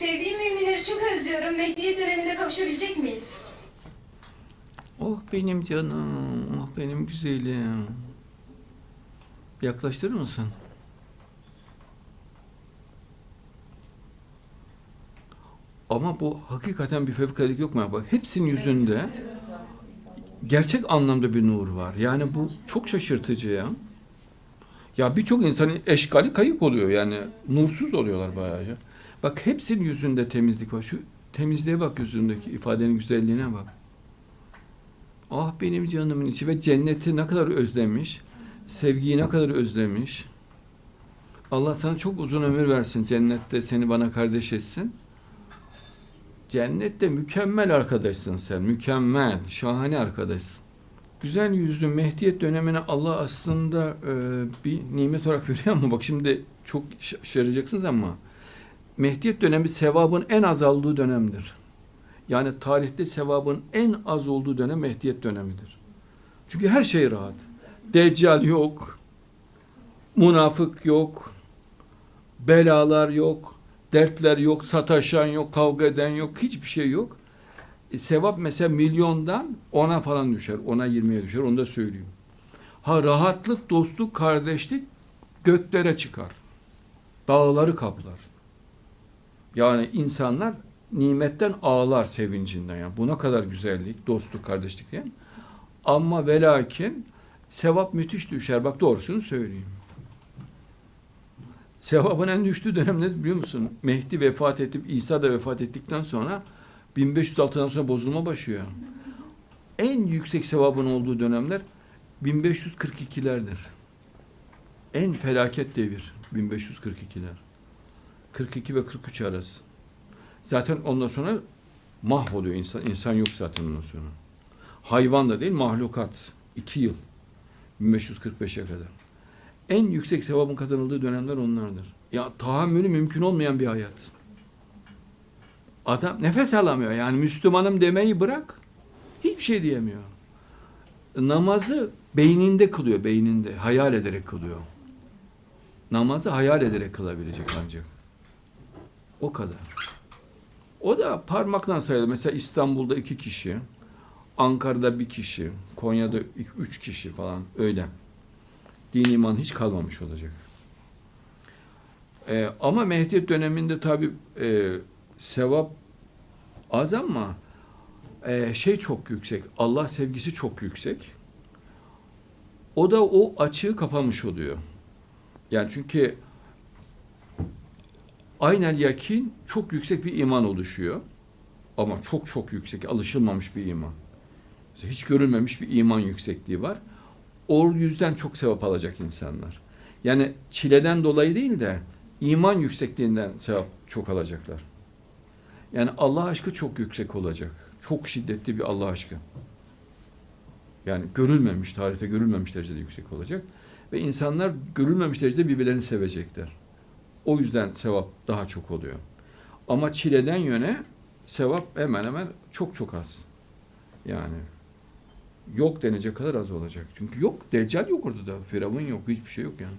Sevdiğim müminleri çok özlüyorum. Mehdiyet döneminde kavuşabilecek miyiz? Oh benim canım, oh benim güzelim. Yaklaştırır mısın? Ama bu hakikaten bir fevkaladelik yok mu? Bak hepsinin yüzünde gerçek anlamda bir nur var. Yani bu çok şaşırtıcı ya. Ya birçok insanın eşkali kayık oluyor yani nursuz oluyorlar bayağı. Bak hepsinin yüzünde temizlik var. Şu temizliğe bak yüzündeki ifadenin güzelliğine bak. Ah benim canımın içi ve cenneti ne kadar özlemiş. Sevgiyi ne kadar özlemiş. Allah sana çok uzun ömür versin. Cennette seni bana kardeş etsin. Cennette mükemmel arkadaşsın sen. Mükemmel, şahane arkadaşsın. Güzel yüzlü Mehdiyet dönemine Allah aslında e, bir nimet olarak veriyor ama bak şimdi çok şaşıracaksınız ama Mehdiyet dönemi sevabın en azaldığı dönemdir. Yani tarihte sevabın en az olduğu dönem Mehdiyet dönemidir. Çünkü her şey rahat. Deccal yok, münafık yok, belalar yok, dertler yok, sataşan yok, kavga eden yok, hiçbir şey yok. E, sevap mesela milyondan ona falan düşer, ona yirmiye düşer, onu da söyleyeyim. Ha rahatlık, dostluk, kardeşlik göklere çıkar. Dağları kaplar. Yani insanlar nimetten ağlar sevincinden yani. Buna kadar güzellik, dostluk, kardeşlik yani. Ama ve lakin sevap müthiş düşer. Bak doğrusunu söyleyeyim. Sevabın en düştüğü dönem ne biliyor musun? Mehdi vefat edip İsa da vefat ettikten sonra 1506'dan sonra bozulma başlıyor. En yüksek sevabın olduğu dönemler 1542'lerdir. En felaket devir 1542'ler. 42 ve 43 arası. Zaten ondan sonra mahvoluyor insan. İnsan yok zaten ondan sonra. Hayvan da değil mahlukat. iki yıl. 1545'e kadar. En yüksek sevabın kazanıldığı dönemler onlardır. Ya tahammülü mümkün olmayan bir hayat. Adam nefes alamıyor. Yani Müslümanım demeyi bırak. Hiçbir şey diyemiyor. Namazı beyninde kılıyor, beyninde. Hayal ederek kılıyor. Namazı hayal ederek kılabilecek ancak. O kadar. O da parmakla sayılır. Mesela İstanbul'da iki kişi, Ankara'da bir kişi, Konya'da üç kişi falan öyle. Din iman hiç kalmamış olacak. Ee, ama Mehdiyet döneminde tabi e, sevap az ama e, şey çok yüksek. Allah sevgisi çok yüksek. O da o açığı kapamış oluyor. Yani çünkü aynel yakin çok yüksek bir iman oluşuyor. Ama çok çok yüksek, alışılmamış bir iman. Mesela hiç görülmemiş bir iman yüksekliği var. O yüzden çok sevap alacak insanlar. Yani çileden dolayı değil de iman yüksekliğinden sevap çok alacaklar. Yani Allah aşkı çok yüksek olacak. Çok şiddetli bir Allah aşkı. Yani görülmemiş, tarihte görülmemiş derecede yüksek olacak. Ve insanlar görülmemiş derecede birbirlerini sevecekler. O yüzden sevap daha çok oluyor. Ama çileden yöne sevap hemen hemen çok çok az. Yani yok denecek kadar az olacak. Çünkü yok, deccal yok orada da. Firavun yok, hiçbir şey yok yani.